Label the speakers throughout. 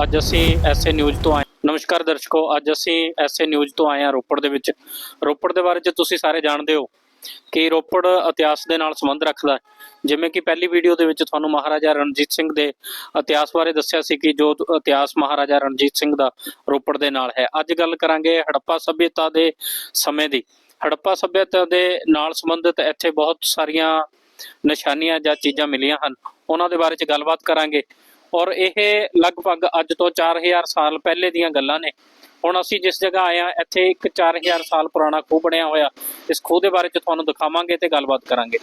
Speaker 1: ਅੱਜ ਅਸੀਂ SA news ਤੋਂ ਆਏ ਨਮਸਕਾਰ ਦਰਸ਼ਕੋ, ਅੱਜ ਅਸੀਂ ਐਸਏ ਨਿਊਜ਼ ਤੋਂ ਆਏ ਹਾਂ ਰੋਪੜ ਦੇ ਵਿੱਚ। ਰੋਪੜ ਦੇ ਬਾਰੇ ਚ ਤੁਸੀਂ ਸਾਰੇ ਜਾਣਦੇ ਹੋ ਕਿ ਰੋਪੜ ਇਤਿਹਾਸ ਦੇ ਨਾਲ ਸੰਬੰਧ ਰੱਖਦਾ ਹੈ। ਜਿਵੇਂ ਕਿ ਪਹਿਲੀ ਵੀਡੀਓ ਦੇ ਵਿੱਚ ਤੁਹਾਨੂੰ ਮਹਾਰਾਜਾ ਰਣਜੀਤ ਸਿੰਘ ਦੇ ਇਤਿਹਾਸ ਬਾਰੇ ਦੱਸਿਆ ਸੀ ਕਿ ਜੋ ਇਤਿਹਾਸ ਮਹਾਰਾਜਾ ਰਣਜੀਤ ਸਿੰਘ ਦਾ ਰੋਪੜ ਦੇ ਨਾਲ ਹੈ। ਅੱਜ ਗੱਲ ਕਰਾਂਗੇ ਹੜੱਪਾ ਸਭਿਅਤਾ ਦੇ ਸਮੇਂ ਦੀ। ਹੜੱਪਾ ਸਭਿਅਤਾ ਦੇ ਨਾਲ ਸੰਬੰਧਿਤ ਇੱਥੇ ਬਹੁਤ ਸਾਰੀਆਂ ਨਿਸ਼ਾਨੀਆਂ ਜਾਂ ਚੀਜ਼ਾਂ ਮਿਲੀਆਂ ਹਨ। ਉਹਨਾਂ ਦੇ ਬਾਰੇ ਚ ਗੱਲਬਾਤ ਕਰਾਂਗੇ। ਔਰ ਇਹ ਲਗਭਗ ਅੱਜ ਤੋਂ 4000 ਸਾਲ ਪਹਿਲੇ ਦੀਆਂ ਗੱਲਾਂ ਨੇ। ਹੁਣ ਅਸੀਂ ਜਿਸ ਜਗ੍ਹਾ ਆਏ ਆ ਇੱਥੇ ਇੱਕ 4000 ਸਾਲ ਪੁਰਾਣਾ ਖੂਹ ਬਣਿਆ ਹੋਇਆ। ਇਸ ਖੂਹ ਦੇ ਬਾਰੇ ਚ ਤੁਹਾਨੂੰ ਦਿਖਾਵਾਂਗੇ ਤੇ ਗੱਲਬਾਤ ਕਰਾਂਗੇ।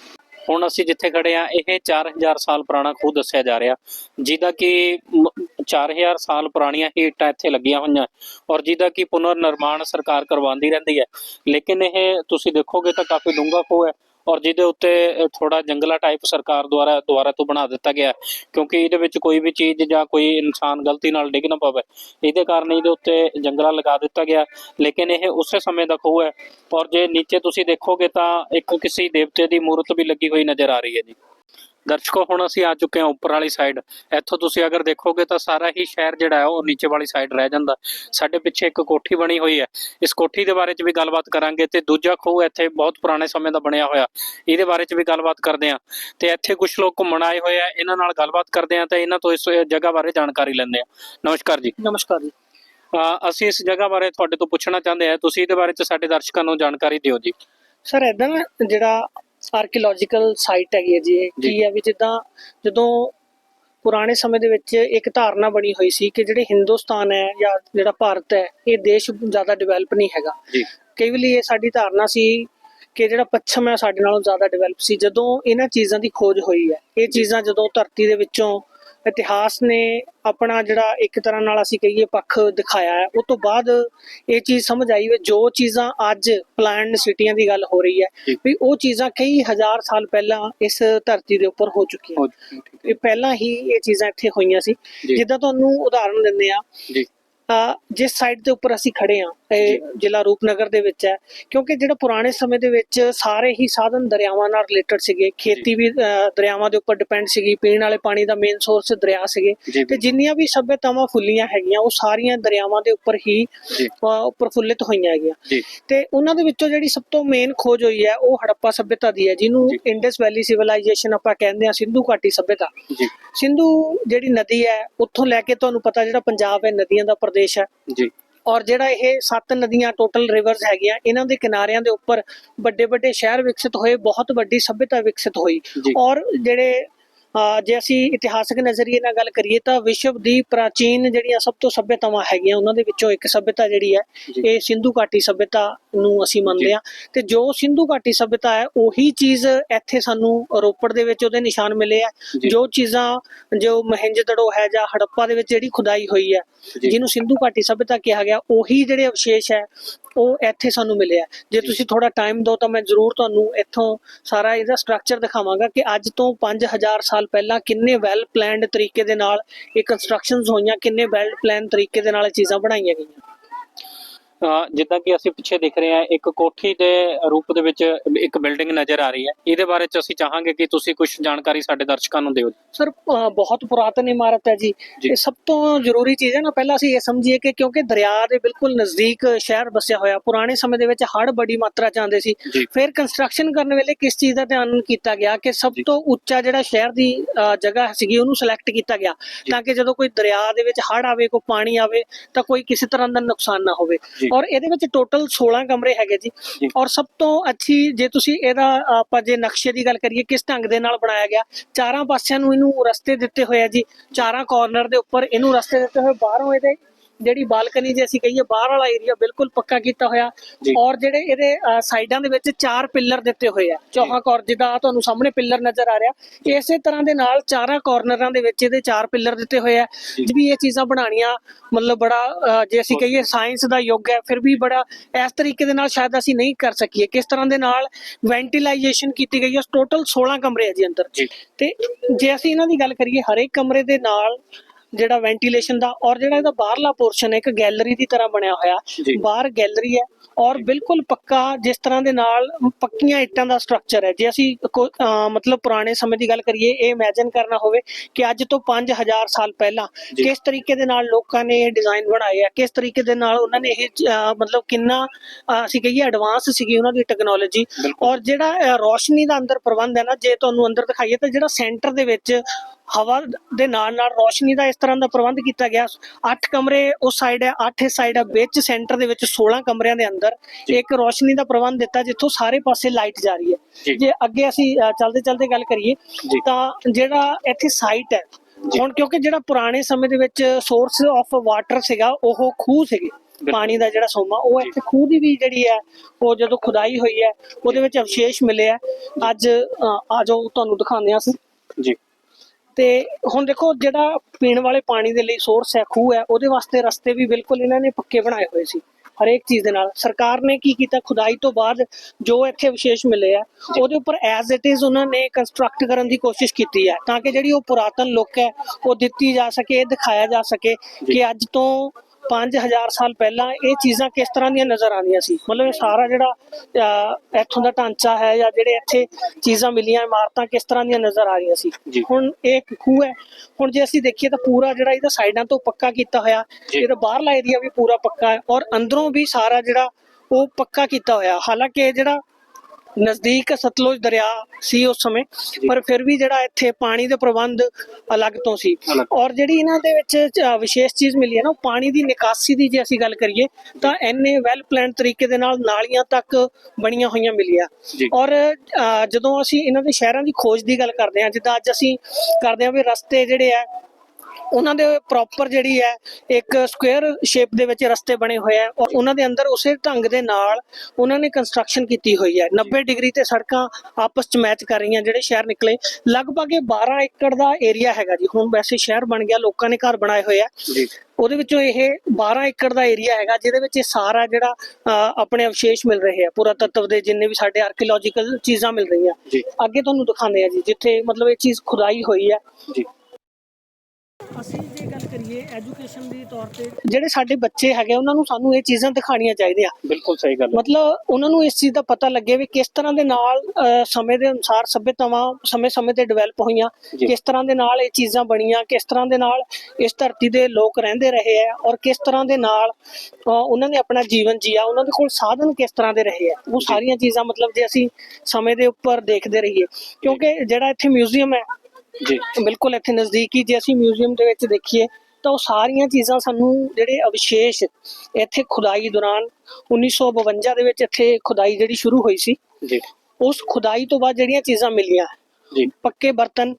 Speaker 1: ਹੁਣ ਅਸੀਂ ਜਿੱਥੇ ਖੜੇ ਆ ਇਹ 4000 ਸਾਲ ਪੁਰਾਣਾ ਖੂਹ ਦੱਸਿਆ ਜਾ ਰਿਹਾ। ਜਿਹਦਾ ਕਿ ਮ- 4000 ਸਾਲ ਪੁਰਾਣੀਆਂ ਹੀ ਇੱਟਾਂ ਇੱਥੇ ਲੱਗੀਆਂ ਹੋਈਆਂ। ਔਰ ਜਿਹਦਾ ਕਿ ਪੁਨਰ ਨਿਰਮਾਣ ਸਰਕਾਰ ਕਰਵਾਉਂਦੀ ਰਹਿੰਦੀ ਹੈ। ਲੇਕਿਨ ਇਹ ਤੁਸੀਂ ਦੇਖੋਗੇ ਤਾਂ ਕਾਫੀ ਡੂੰਘਾ ਖੂਹ ਹੈ। ਔਰ ਜਿਹਦੇ ਉੱਤੇ ਥੋੜਾ ਜੰਗਲਾ ਟਾਈਪ ਸਰਕਾਰ ਦੁਆਰਾ ਦੁਆਰਾ ਤੋਂ ਬਣਾ ਦਿੱਤਾ ਗਿਆ ਹੈ, ਕਿਉਂਕਿ ਇਹਦੇ ਵਿੱਚ ਕੋਈ ਵੀ ਚੀਜ਼ ਜਾਂ ਕੋਈ ਇਨਸਾਨ ਗਲਤੀ ਨਾਲ ਡਿੱਗ ਨਾ ਪਵੇ। ਇਹਦੇ ਕਾਰਨ ਇਹਦੇ ਉੱਤੇ ਜੰਗਲਾ ਲਗਾ ਦਿੱਤਾ ਗਿਆ ਲੇਕਿਨ ਇਹ ਉਸੇ ਸਮੇਂ ਦਾ ਖੂਹ ਹੈ। ਔਰ ਜੇ ਨੀਚੇ ਤੁਸੀਂ ਦੇਖੋਗੇ ਤਾਂ ਇੱਕ ਕਿਸੇ ਦੇਵਤੇ ਦੀ ਮੂਰਤ ਵੀ ਲੱਗੀ ਹੋਈ ਨਜ਼ਰ ਆ ਰਹੀ ਹੈ ਜੀ। ਦਰਸ਼ਕੋ ਹੁਣ ਅਸੀਂ ਆ ਚੁੱਕੇ ਹਾਂ ਉੱਪਰ ਵਾਲੀ ਸਾਈਡ ਇੱਥੋਂ ਤੁਸੀਂ ਅਗਰ ਦੇਖੋਗੇ ਤਾਂ ਸਾਰਾ ਹੀ ਸ਼ਹਿਰ ਜਿਹੜਾ ਹੈ ਉਹ ਨੀਚੇ ਵਾਲੀ ਸਾਈਡ ਰਹਿ ਜਾਂਦਾ। ਸਾਡੇ ਪਿੱਛੇ ਇੱਕ ਕੋਠੀ ਬਣੀ ਹੋਈ ਹੈ। ਇਸ ਕੋਠੀ ਦੇ ਬਾਰੇ 'ਚ ਵੀ ਗੱਲਬਾਤ ਕਰਾਂਗੇ ਤੇ ਦੂਜਾ ਖੂਹ ਇੱਥੇ ਬਹੁਤ ਪੁਰਾਣੇ ਸਮੇਂ ਦਾ ਬਣਿਆ ਹੋਇਆ। ਇਹਦੇ ਬਾਰੇ 'ਚ ਵੀ ਗੱਲਬਾਤ ਕਰਦੇ ਹਾਂ। ਤੇ ਇੱਥੇ ਕੁਝ ਲੋਕ ਘੁੰਮਣ ਆਏ ਹੋਏ ਆ। ਇਹਨਾਂ ਨਾਲ ਗੱਲਬਾਤ ਕਰਦੇ ਹਾਂ ਤੇ ਇਹਨਾਂ ਤੋਂ ਇਸ ਜਗ੍ਹਾ ਬਾਰੇ ਜਾਣਕਾਰੀ ਲੈਂਦੇ ਹਾਂ। ਨਮਸਕਾਰ ਜੀ।
Speaker 2: ਨਮਸਕਾਰ ਜੀ।
Speaker 1: ਅਸੀਂ ਇਸ ਜਗ੍ਹਾ ਬਾਰੇ ਤੁਹਾਡੇ ਤੋਂ ਪੁੱਛਣਾ ਚਾਹੁੰਦੇ ਹਾਂ। ਤੁਸੀਂ ਇਹਦੇ ਬਾਰੇ 'ਚ ਸਾਡੇ ਦਰਸ਼ਕਾਂ ਨੂੰ ਜਾਣਕਾਰੀ ਦਿਓ ਜੀ।
Speaker 2: ਸਰ ਇਦਾਂ ਜਿਹੜਾ ਆਰਕੀਓਲੋਜੀਕਲ ਸਾਈਟ ਹੈਗੀ ਹੈ ਜੀ ਇਹ।
Speaker 1: ਜੀ।
Speaker 2: ਕੀ ਹੈ ਵੀ ਜਿੱਦਾਂ ਜਦੋਂ ਪੁਰਾਣੇ ਸਮੇਂ ਦੇ ਵਿੱਚ ਇੱਕ ਧਾਰਨਾ ਬਣੀ ਹੋਈ ਸੀ ਕਿ ਜਿਹੜੇ ਹਿੰਦੁਸਤਾਨ ਹੈ ਜਾਂ ਜਿਹੜਾ ਭਾਰਤ ਹੈ ਇਹ ਦੇਸ਼ ਜ਼ਿਆਦਾ ਡਿਵੈਲਪ ਨਹੀਂ ਹੈਗਾ।
Speaker 1: ਜੀ।
Speaker 2: ਕਈ ਵਾਰੀ ਇਹ ਸਾਡੀ ਧਾਰਨਾ ਸੀ ਕਿ ਜਿਹੜਾ ਪੱਛਮ ਹੈ ਸਾਡੇ ਨਾਲੋਂ ਜ਼ਿਆਦਾ ਡਿਵੈਲਪ ਸੀ। ਜਦੋਂ ਇਹਨਾਂ ਚੀਜ਼ਾਂ ਦੀ ਖੋਜ ਹੋਈ ਹੈ ਇਹ ਚੀਜ਼ਾਂ ਜਦੋਂ ਧਰਤੀ ਦੇ ਵਿੱਚੋਂ ਇਤਿਹਾਸ ਨੇ ਆਪਣਾ ਜਿਹੜਾ ਇੱਕ ਤਰ੍ਹਾਂ ਨਾਲ ਅਸੀਂ ਕਹੀਏ ਪੱਖ ਦਿਖਾਇਆ ਹੈ। ਉਹ ਤੋਂ ਬਾਅਦ ਇਹ ਚੀਜ਼ ਸਮਝ ਆਈ ਵੀ ਜੋ ਚੀਜ਼ਾਂ ਅੱਜ ਪਲਾਨਡ ਸਿਟੀਆਂ ਦੀ ਗੱਲ ਹੋ ਰਹੀ ਹੈ। ਵੀ ਉਹ ਚੀਜ਼ਾਂ ਕਈ ਹਜ਼ਾਰ ਸਾਲ ਪਹਿਲਾਂ ਇਸ ਧਰਤੀ ਦੇ ਉੱਪਰ ਹੋ ਚੁੱਕੀਆਂ। ਇਹ ਪਹਿਲਾਂ ਹੀ ਇਹ ਚੀਜ਼ਾਂ ਇੱਥੇ ਹੋਈਆਂ ਸੀ। ਜਿੱਦਾਂ ਤੁਹਾਨੂੰ ਉਦਾਹਰਨ ਦਿੰਦੇ ਆ
Speaker 1: ਜੀ।
Speaker 2: ਜਿਸ ਸਾਈਡ ਦੇ ਉੱਪਰ ਅਸੀਂ ਖੜੇ ਆ ਇਹ ਜ਼ਿਲ੍ਹਾ ਰੂਪਨਗਰ ਦੇ ਵਿੱਚ ਹੈ ਕਿਉਂਕਿ ਜਿਹੜਾ ਪੁਰਾਣੇ ਸਮੇਂ ਦੇ ਵਿੱਚ ਸਾਰੇ ਹੀ ਸਾਧਨ ਦਰਿਆਵਾਂ ਨਾਲ ਰਿਲੇਟਡ ਸੀਗੇ। ਖੇਤੀ ਵੀ ਦਰਿਆਵਾਂ ਦੇ ਉੱਪਰ ਡਿਪੈਂਡ ਸੀਗੀ ਪੀਣ ਵਾਲੇ ਪਾਣੀ ਦਾ ਮੇਨ ਸੋਰਸ ਦਰਿਆ ਸੀਗੇ। ਤੇ ਜਿੰਨੀਆਂ ਵੀ ਸਭਿਅਤਾਵਾਂ ਫੁੱਲੀਆਂ ਹੈਗੀਆਂ ਉਹ ਸਾਰੀਆਂ ਦਰਿਆਵਾਂ ਦੇ ਉੱਪਰ ਹੀ ਪ੍ਰਫੁੱਲਿਤ ਹੋਈਆਂ ਹੈਗੀਆਂ। ਤੇ ਉਹਨਾਂ ਦੇ ਵਿੱਚੋਂ ਜਿਹੜੀ ਸਭ ਤੋਂ ਮੇਨ ਖੋਜ ਹੋਈ ਹੈ ਉਹ ਹੜੱਪਾ ਸਭਿਅਤਾ ਦੀ ਹੈ ਜਿਹਨੂੰ। ਇੰਡਸ ਵੈਲੀ ਸਿਵਲਾਈਜੇਸ਼ਨ ਆਪਾਂ ਕਹਿੰਦੇ ਆ ਸਿੰਧੂ ਘਾਟੀ ਸਭਿਅਤਾ। ਸਿੰਧੂ ਜਿਹੜੀ ਨਦੀ ਹੈ ਉੱਥੋਂ ਲੈ ਕੇ ਤੁਹਾਨੂੰ ਪਤਾ ਜਿਹੜਾ ਪੰਜਾਬ ਹੈ ਨਦੀਆਂ ਦਾ ਪ੍ਰਦੇਸ਼ ਹੈ।
Speaker 1: ਜੀ।
Speaker 2: ਔਰ ਜਿਹੜਾ ਇਹ ਸੱਤ ਨਦੀਆਂ ਟੋਟਲ ਰਿਵਰਸ ਹੈਗੀਆਂ ਇਹਨਾਂ ਦੇ ਕਿਨਾਰਿਆਂ ਦੇ ਉੱਪਰ ਵੱਡੇ ਵੱਡੇ ਸ਼ਹਿਰ ਵਿਕਸਿਤ ਹੋਏ ਬਹੁਤ ਵੱਡੀ ਸਭਿਅਤਾ ਵਿਕਸਿਤ ਹੋਈ। ਔਰ ਜਿਹੜੇ ਜੇ ਅਸੀਂ ਇਤਿਹਾਸਕ ਨਜ਼ਰੀਏ ਨਾਲ ਗੱਲ ਕਰੀਏ ਤਾਂ ਵਿਸ਼ਵ ਦੀ ਪ੍ਰਾਚੀਨ ਜਿਹੜੀਆਂ ਸਭ ਤੋਂ ਸਭਿਅਤਾਵਾਂ ਹੈਗੀਆਂ ਉਹਨਾਂ ਦੇ ਵਿੱਚੋਂ ਇੱਕ ਸਭਿਅਤਾ ਜਿਹੜੀ ਹੈ। ਇਹ ਸਿੰਧੂ ਘਾਟੀ ਸਭਿਅਤਾ ਨੂੰ ਅਸੀਂ ਮੰਨਦੇ। ਹਾਂ ਤੇ ਜੋ ਸਿੰਧੂ ਘਾਟੀ ਸਭਿਅਤਾ ਹੈ ਉਹੀ ਚੀਜ਼ ਇੱਥੇ ਸਾਨੂੰ ਰੋਪੜ ਦੇ ਵਿੱਚ ਉਹਦੇ ਨਿਸ਼ਾਨ ਮਿਲੇ ਆ
Speaker 1: ਜੀ।
Speaker 2: ਚੀਜ਼ਾਂ ਜੋ ਮਹਿੰਜਦੜੋ ਹੈ ਜਾਂ ਹੜੱਪਾ ਦੇ ਵਿੱਚ ਜਿਹੜੀ ਖੁਦਾਈ ਹੋਈ ਹੈ। ਜਿਹਨੂੰ ਸਿੰਧੂ ਘਾਟੀ ਸਭਿਅਤਾ ਕਿਹਾ ਗਿਆ ਉਹੀ ਜਿਹੜੇ ਅਵਸ਼ੇਸ਼ ਹੈ ਉਹ ਇੱਥੇ ਸਾਨੂੰ ਮਿਲਿਆ। ਜੇ ਤੁਸੀਂ ਥੋੜਾ ਟਾਈਮ ਦਿਓ ਤਾਂ ਮੈਂ ਜ਼ਰੂਰ ਤੁਹਾਨੂੰ ਇੱਥੋਂ ਸਾਰਾ ਇਹਦਾ ਸਟਰਕਚਰ ਦਿਖਾਵਾਂਗਾ ਕਿ ਅੱਜ ਤੋਂ 5000 ਸਾਲ ਪਹਿਲਾਂ ਕਿੰਨੇ ਵੈਲ ਪਲਾਨਡ ਤਰੀਕੇ ਦੇ ਨਾਲ ਇਹ ਕੰਸਟਰਕਸ਼ਨਸ ਹੋਈਆਂ, ਕਿੰਨੇ ਵੈਲ ਪਲਾਨ ਤਰੀਕੇ ਦੇ ਨਾਲ ਇਹ ਚੀਜ਼ਾਂ ਬਣਾਈਆਂ ਗਈਆਂ।
Speaker 1: ਜਿੱਦਾਂ ਕਿ ਅਸੀਂ ਪਿੱਛੇ ਦੇਖ ਰਹੇ ਹਾਂ ਇੱਕ ਕੋਠੀ ਦੇ ਰੂਪ ਦੇ ਵਿੱਚ ਇੱਕ ਬਿਲਡਿੰਗ ਨਜ਼ਰ ਆ ਰਹੀ ਹੈ ਇਹਦੇ ਬਾਰੇ ਚ ਅਸੀਂ ਚਾਹਾਂਗੇ ਕਿ ਤੁਸੀਂ ਕੁਝ ਜਾਣਕਾਰੀ ਸਾਡੇ ਦਰਸ਼ਕਾਂ ਨੂੰ ਦਿਓ
Speaker 2: ਸਰ ਬਹੁਤ ਪੁਰਾਤਨ ਇਮਾਰਤ ਹੈ ਜੀ। ਇਹ ਸਭ ਤੋਂ ਜ਼ਰੂਰੀ ਚੀਜ਼ ਹੈ ਨਾ ਪਹਿਲਾਂ ਅਸੀਂ ਇਹ ਸਮਝੀਏ ਕਿ ਕਿਉਂਕਿ ਦਰਿਆ ਦੇ ਬਿਲਕੁਲ ਨਜ਼ਦੀਕ ਸ਼ਹਿਰ ਵਸਿਆ ਹੋਇਆ ਪੁਰਾਣੇ ਸਮੇਂ ਦੇ ਵਿੱਚ ਹੜ੍ਹ ਬੜੀ ਮਾਤਰਾ ਚ ਆਉਂਦੇ ਸੀ ਫਿਰ ਕੰਸਟਰਕਸ਼ਨ ਕਰਨ ਵੇਲੇ ਕਿਸ ਚੀਜ਼ ਦਾ ਧਿਆਨ ਕੀਤਾ ਗਿਆ ਕਿ ਸਭ। ਤੋਂ ਉੱਚਾ ਜਿਹੜਾ ਸ਼ਹਿਰ ਦੀ ਜਗ੍ਹਾ ਸੀਗੀ ਉਹਨੂੰ ਸਿਲੈਕਟ ਕੀਤਾ ਗਿਆ। ਤਾਂ ਕਿ ਜਦੋਂ ਕੋਈ ਦਰਿਆ ਦੇ ਵਿੱਚ ਹੜ੍ਹ ਆਵੇ ਕੋਈ ਪਾਣੀ ਆਵੇ ਤਾਂ ਕੋਈ ਕਿਸੇ ਤਰ੍ਹਾਂ ਦਾ ਨੁਕਸਾਨ ਨਾ ਹੋਵੇ। ਔਰ ਇਹਦੇ ਵਿੱਚ ਟੋਟਲ 16 ਕਮਰੇ ਹੈਗੇ ਜੀ। ਔਰ ਸਭ ਤੋਂ ਅੱਛੀ ਜੇ ਤੁਸੀਂ ਇਹਦਾ ਆਪਾਂ ਜੇ ਨਕਸ਼ੇ ਦੀ ਗੱਲ ਕਰੀਏ ਕਿਸ ਢੰਗ ਦੇ ਨਾਲ ਬਣਾਇਆ ਗਿਆ? ਚਾਰਾਂ ਪਾਸਿਆਂ ਨੂੰ ਇਹਨੂੰ ਰਸਤੇ ਦਿੱਤੇ ਹੋਏ ਆ ਜੀ। ਚਾਰਾਂ ਕਾਰਨਰ ਦੇ ਉੱਪਰ ਇਹਨੂੰ ਰਸਤੇ ਦਿੱਤੇ ਹੋਏ। ਬਾਹਰੋਂ ਇਹਦੇ ਜਿਹੜੀ ਬਾਲਕਨੀ ਜੇ ਅਸੀਂ ਕਹੀਏ ਬਾਹਰ ਵਾਲਾ ਏਰੀਆ ਬਿਲਕੁਲ ਪੱਕਾ ਕੀਤਾ ਹੋਇਆ। ਔਰ ਜਿਹੜੇ ਇਹਦੇ ਸਾਈਡਾਂ ਦੇ ਵਿੱਚ ਚਾਰ ਪਿੱਲਰ ਦਿੱਤੇ ਹੋਏ ਆ। ਚੌਹਾਂ ਕੌਰ ਆਹ ਤੁਹਾਨੂੰ ਸਾਹਮਣੇ ਪਿੱਲਰ ਨਜ਼ਰ ਆ ਰਿਹਾ। ਇਸੇ ਤਰ੍ਹਾਂ ਦੇ ਨਾਲ ਚਾਰਾਂ ਕਾਰਨਰਾਂ ਦੇ ਵਿੱਚ ਇਹਦੇ ਚਾਰ ਪਿੱਲਰ ਦਿੱਤੇ ਹੋਏ ਆ।
Speaker 1: ਜੀ।
Speaker 2: ਵੀ ਇਹ ਚੀਜ਼ਾਂ ਬਣਾਉਣੀਆਂ ਮਤਲਬ ਬੜਾ ਜੇ ਅਸੀਂ ਕਹੀਏ ਸਾਇੰਸ ਦਾ ਯੁੱਗ ਹੈ ਫਿਰ ਵੀ ਬੜਾ ਇਸ ਤਰੀਕੇ ਦੇ ਨਾਲ ਸ਼ਾਇਦ ਅਸੀਂ ਨਹੀਂ ਕਰ ਸਕੀਏ। ਕਿਸ ਤਰ੍ਹਾਂ ਦੇ ਨਾਲ ਵੈਂਟੀਲਾਈਜੇਸ਼ਨ ਕੀਤੀ ਗਈ ਹੈ ਟੋਟਲ 16 ਕਮਰੇ ਆ ਜੀ ਅੰਦਰ। ਤੇ ਜੇ ਅਸੀਂ ਇਹਨਾਂ ਦੀ ਗੱਲ ਕਰੀਏ ਹਰ ਇੱਕ ਕਮਰੇ ਦੇ ਨਾਲ ਜਿਹੜਾ ਵੈਂਟੀਲੇਸ਼ਨ ਦਾ ਔਰ ਜਿਹੜਾ ਇਹਦਾ ਬਾਹਰਲਾ ਪੋਰਸ਼ਨ ਹੈ ਇੱਕ ਗੈਲਰੀ ਦੀ ਤਰ੍ਹਾਂ ਬਣਿਆ ਹੋਇਆ। ਬਾਹਰ ਗੈਲਰੀ ਹੈ ਔਰ ਬਿਲਕੁਲ ਪੱਕਾ ਜਿਸ ਤਰ੍ਹਾਂ ਦੇ ਨਾਲ ਪੱਕੀਆਂ ਇੱਟਾਂ ਦਾ ਸਟਰਕਚਰ ਹੈ ਜੇ ਅਸੀਂ ਮਤਲਬ ਪੁਰਾਣੇ ਸਮੇਂ ਦੀ ਗੱਲ ਕਰੀਏ ਇਹ ਇਮੇਜਿਨ ਕਰਨਾ ਹੋਵੇ ਕਿ ਅੱਜ ਤੋਂ 5000 ਸਾਲ ਪਹਿਲਾਂ। ਕਿਸ ਤਰੀਕੇ ਦੇ ਨਾਲ ਲੋਕਾਂ ਨੇ ਇਹ ਡਿਜ਼ਾਈਨ ਬਣਾਏ ਆ ਕਿਸ ਤਰੀਕੇ ਦੇ ਨਾਲ ਉਹਨਾਂ ਨੇ ਇਹ ਮਤਲਬ ਕਿੰਨਾ ਅਸੀਂ ਕਹੀਏ ਐਡਵਾਂਸ ਸੀਗੀ ਉਹਨਾਂ ਦੀ ਟੈਕਨੋਲੋਜੀ। ਔਰ ਜਿਹੜਾ ਰੋਸ਼ਨੀ ਦਾ ਅੰਦਰ ਪ੍ਰਬੰਧ ਹੈ ਨਾ ਜੇ ਤੁਹਾਨੂੰ ਅੰਦਰ ਦਿਖਾਈਏ ਤਾਂ ਜਿਹੜਾ ਸੈਂਟਰ ਦੇ ਵਿੱਚ ਹਵਾ ਦੇ ਨਾਲ ਨਾਲ ਰੋਸ਼ਨੀ ਦਾ ਇਸ ਤਰ੍ਹਾਂ ਦਾ ਪ੍ਰਬੰਧ ਕੀਤਾ ਗਿਆ। ਅੱਠ ਕਮਰੇ ਉਸ ਸਾਈਡ ਹੈ ਅੱਠ ਇਸ ਸਾਈਡ ਹੈ ਵਿੱਚ ਸੈਂਟਰ ਦੇ ਵਿੱਚ 16 ਕਮਰਿਆਂ ਦੇ ਅੰਦਰ ਇੱਕ ਰੋਸ਼ਨੀ ਦਾ ਪ੍ਰਬੰਧ ਦਿੱਤਾ ਜਿੱਥੋਂ ਸਾਰੇ ਪਾਸੇ ਲਾਈਟ ਜਾ ਰਹੀ ਹੈ।
Speaker 1: ਜੀ।
Speaker 2: ਅੱਗੇ ਅਸੀਂ ਚਲਦੇ ਚਲਦੇ ਗੱਲ ਕਰੀਏ। ਤਾਂ ਜਿਹੜਾ ਇੱਥੇ ਸਾਈਟ ਹੈ ਹੁਣ ਕਿਉਂਕਿ ਜਿਹੜਾ ਪੁਰਾਣੇ ਸਮੇਂ ਦੇ ਵਿੱਚ ਸੋਰਸ ਆਫ ਵਾਟਰ ਸੀਗਾ ਉਹ ਖੂਹ ਸੀਗੇ। ਪਾਣੀ ਦਾ ਜਿਹੜਾ ਸੋਮਾ ਉਹ। ਇੱਥੇ ਖੂਹ ਦੀ ਵੀ ਜਿਹੜੀ ਹੈ ਉਹ ਜਦੋਂ ਖੁਦਾਈ ਹੋਈ ਹੈ ਉਹਦੇ ਵਿੱਚ ਅਵਸ਼ੇਸ਼ ਮਿਲੇ ਆ ਅੱਜ ਆ ਜਾਓ ਤੁਹਾਨੂੰ ਦਿਖਾਉਂਦੇ ਹਾਂ ਅਸੀਂ।
Speaker 1: ਜੀ।
Speaker 2: ਤੇ ਹੁਣ ਦੇਖੋ ਜਿਹੜਾ ਪੀਣ ਵਾਲੇ ਪਾਣੀ ਦੇ ਲਈ ਸੋਰਸ ਹੈ ਖੂਹ ਹੈ ਉਹਦੇ ਵਾਸਤੇ ਰਸਤੇ ਵੀ ਬਿਲਕੁਲ ਇਹਨਾਂ ਨੇ ਪੱਕੇ ਬਣਾਏ ਹੋਏ ਸੀ ਹਰੇਕ ਚੀਜ਼ ਦੇ ਨਾਲ। ਸਰਕਾਰ ਨੇ ਕੀ ਕੀਤਾ? ਖੁਦਾਈ ਤੋਂ ਬਾਅਦ ਜੋ ਇੱਥੇ ਵਿਸ਼ੇਸ਼ ਮਿਲੇ ਆ ਉਹਦੇ ਉੱਪਰ ਐਜ਼ ਇਟ ਇਜ਼ ਉਹਨਾਂ ਨੇ ਕੰਸਟਰਕਟ ਕਰਨ ਦੀ ਕੋਸ਼ਿਸ਼ ਕੀਤੀ ਹੈ ਤਾਂ ਕਿ ਜਿਹੜੀ ਉਹ ਪੁਰਾਤਨ ਲੁੱਕ ਹੈ ਉਹ ਦਿੱਤੀ ਜਾ ਸਕੇ ਇਹ ਦਿਖਾਇਆ ਜਾ ਸਕੇ ਕਿ ਅੱਜ ਤੋਂ 5000 ਸਾਲ ਪਹਿਲਾਂ ਇਹ ਚੀਜ਼ਾਂ ਕਿਸ ਤਰ੍ਹਾਂ ਦੀਆਂ ਨਜ਼ਰ ਆਉਂਦੀਆਂ ਸੀ ਮਤਲਬ ਇਹ ਸਾਰਾ ਜਿਹੜਾ ਇੱਥੋਂ ਦਾ ਢਾਂਚਾ ਹੈ ਜਾਂ ਜਿਹੜੇ ਇੱਥੇ ਚੀਜ਼ਾਂ ਮਿਲੀਆਂ ਇਮਾਰਤਾਂ ਕਿਸ ਤਰ੍ਹਾਂ ਦੀਆਂ ਨਜ਼ਰ ਆ ਰਹੀਆਂ ਸੀ। ਹੁਣ ਇਹ ਇੱਕ ਖੂਹ ਹੈ ਹੁਣ ਜੇ ਅਸੀਂ ਦੇਖੀਏ ਤਾਂ ਪੂਰਾ ਜਿਹੜਾ ਇਹਦਾ ਸਾਈਡਾਂ ਤੋਂ ਪੱਕਾ ਕੀਤਾ ਹੋਇਆ। ਇਹਦਾ ਬਾਹਰਲਾ ਏਰੀਆ ਵੀ ਪੂਰਾ ਪੱਕਾ ਹੈ ਔਰ ਅੰਦਰੋਂ ਵੀ ਸਾਰਾ ਜਿਹੜਾ ਉਹ ਪੱਕਾ ਕੀਤਾ ਹੋਇਆ ਹਾਲਾਂਕਿ ਇਹ ਜਿਹੜਾ ਨਜ਼ਦੀਕ ਸਤਲੁਜ ਦਰਿਆ ਸੀ ਉਸ ਸਮੇਂ ਪਰ ਫਿਰ ਵੀ ਜਿਹੜਾ ਇੱਥੇ ਪਾਣੀ ਦੇ ਪ੍ਰਬੰਧ ਅਲੱਗ ਤੋਂ ਸੀ। ਔਰ ਜਿਹੜੀ ਇਹਨਾਂ ਦੇ ਵਿੱਚ ਵਿਸ਼ੇਸ਼ ਚੀਜ਼ ਮਿਲੀ ਹੈ ਨਾ ਉਹ ਪਾਣੀ ਦੀ ਨਿਕਾਸੀ ਦੀ ਜੇ ਅਸੀਂ ਗੱਲ ਕਰੀਏ ਤਾਂ ਐਨੇ ਵੈਲ ਪਲਾਨ ਤਰੀਕੇ ਦੇ ਨਾਲ ਨਾਲੀਆਂ ਤੱਕ ਬਣੀਆਂ ਹੋਈਆਂ ਮਿਲੀਆਂ। ਔਰ ਜਦੋਂ ਅਸੀਂ ਇਹਨਾਂ ਦੇ ਸ਼ਹਿਰਾਂ ਦੀ ਖੋਜ ਦੀ ਗੱਲ ਕਰਦੇ ਹਾਂ ਜਿੱਦਾਂ ਅੱਜ ਅਸੀਂ ਕਰਦੇ ਹਾਂ ਵੀ ਰਸਤੇ ਜਿਹੜੇ ਆ ਉਹਨਾਂ ਦੇ ਪ੍ਰੋਪਰ ਜਿਹੜੀ ਹੈ ਇੱਕ ਸਕੁਅਰ ਸ਼ੇਪ ਦੇ ਵਿੱਚ ਰਸਤੇ ਬਣੇ ਹੋਏ ਆ ਔਰ ਉਹਨਾਂ ਦੇ ਅੰਦਰ ਉਸੇ ਢੰਗ ਦੇ ਨਾਲ ਉਹਨਾਂ ਨੇ ਕੰਸਟਰਕਸ਼ਨ ਕੀਤੀ ਹੋਈ ਹੈ। 90 ਡਿਗਰੀ ਤੇ ਸੜਕਾਂ ਆਪਸ ਚ ਮੈਚ ਕਰ ਰਹੀਆਂ ਜਿਹੜੇ ਸ਼ਹਿਰ ਨਿਕਲੇ। ਲਗਭਗ ਇਹ 12 ਏਕੜ ਦਾ ਏਰੀਆ ਹੈਗਾ ਜੀ। ਹੁਣ ਵੈਸੇ ਸ਼ਹਿਰ ਬਣ ਗਿਆ ਲੋਕਾਂ ਨੇ ਘਰ ਬਣਾਏ ਹੋਏ ਆ
Speaker 1: ਜੀ।
Speaker 2: ਉਹਦੇ ਵਿੱਚੋਂ ਇਹ 12 ਏਕੜ ਦਾ ਏਰੀਆ ਹੈਗਾ ਜਿਹਦੇ ਵਿੱਚ ਇਹ ਸਾਰਾ ਜਿਹੜਾ ਆਪਣੇ ਅਵਸ਼ੇਸ਼ ਮਿਲ ਰਹੇ ਆ ਪੁਰਾ ਤੱਤਵ ਦੇ ਜਿੰਨੇ ਵੀ ਸਾਡੇ ਆਰਕੀਓਲੋਜੀਕਲ ਚੀਜ਼ਾਂ ਮਿਲ ਰਹੀਆਂ। ਅੱਗੇ ਤੁਹਾਨੂੰ ਦਿਖਾਉਂਦੇ ਆ ਜੀ ਜਿੱਥੇ ਮਤਲਬ ਇਹ ਚੀਜ਼ ਖੁਦਾਈ ਹੋਈ ਹੈ।
Speaker 1: ਜੀ।
Speaker 2: ਅਸੀਂ ਜੇ ਗੱਲ ਕਰੀਏ ਐਜੂਕੇਸ਼ਨ ਦੀ ਤੌਰ ਤੇ ਜਿਹੜੇ ਸਾਡੇ ਬੱਚੇ ਹੈਗੇ ਉਹਨਾਂ ਨੂੰ ਸਾਨੂੰ ਇਹ ਚੀਜ਼ਾਂ ਦਿਖਾਣੀਆਂ ਚਾਹੀਦੀਆਂ।
Speaker 1: ਬਿਲਕੁਲ ਸਹੀ ਗੱਲ ਹੈ।
Speaker 2: ਮਤਲਬ ਉਹਨਾਂ ਨੂੰ ਇਸ ਚੀਜ਼ ਦਾ ਪਤਾ ਲੱਗੇ ਵੀ ਕਿਸ ਤਰ੍ਹਾਂ ਦੇ ਨਾਲ ਸਮੇਂ ਦੇ ਅਨੁਸਾਰ ਸਭਿਅਤਾਵਾਂ ਸਮੇਂ-ਸਮੇਂ ਤੇ ਡਿਵੈਲਪ ਹੋਈਆਂ। ਕਿਸ ਤਰ੍ਹਾਂ ਦੇ ਨਾਲ ਇਹ ਚੀਜ਼ਾਂ ਬਣੀਆਂ ਕਿਸ ਤਰ੍ਹਾਂ ਦੇ ਨਾਲ ਇਸ ਧਰਤੀ ਦੇ ਲੋਕ ਰਹਿੰਦੇ ਰਹੇ ਆ ਔਰ ਕਿਸ ਤਰ੍ਹਾਂ ਦੇ ਨਾਲ ਉਹਨਾਂ ਨੇ ਆਪਣਾ ਜੀਵਨ ਜੀਆ ਉਹਨਾਂ ਦੇ ਕੋਲ ਸਾਧਨ ਕਿਸ ਤਰ੍ਹਾਂ ਦੇ ਰਹੇ ਆ ਉਹ ਸਾਰੀਆਂ ਚੀਜ਼ਾਂ ਮਤਲਬ ਜੇ ਅਸੀਂ ਸਮੇਂ ਦੇ ਉੱਪਰ ਦੇਖਦੇ ਰਹੀਏ ਕਿਉਂਕਿ ਜਿਹੜਾ ਇੱਥੇ ਮਿਊਜ਼ੀਅਮ ਹੈ
Speaker 1: ਜੀ।
Speaker 2: ਬਿਲਕੁਲ ਇੱਥੇ ਨਜ਼ਦੀਕ ਹੀ ਜੇ ਅਸੀਂ ਮਿਊਜ਼ੀਅਮ ਦੇ ਵਿੱਚ ਦੇਖੀਏ ਤਾਂ ਉਹ ਸਾਰੀਆਂ ਚੀਜ਼ਾਂ ਸਾਨੂੰ ਜਿਹੜੇ ਅਵਸ਼ੇਸ਼ ਇੱਥੇ ਖੁਦਾਈ ਦੌਰਾਨ 1952 ਦੇ ਵਿੱਚ ਇੱਥੇ ਖੁਦਾਈ ਜਿਹੜੀ ਸ਼ੁਰੂ ਹੋਈ ਸੀ
Speaker 1: ਜੀ।
Speaker 2: ਉਸ ਖੁਦਾਈ ਤੋਂ ਬਾਅਦ ਜਿਹੜੀਆਂ ਚੀਜ਼ਾਂ ਮਿਲੀਆਂ
Speaker 1: ਜੀ।
Speaker 2: ਪੱਕੇ ਬਰਤਨ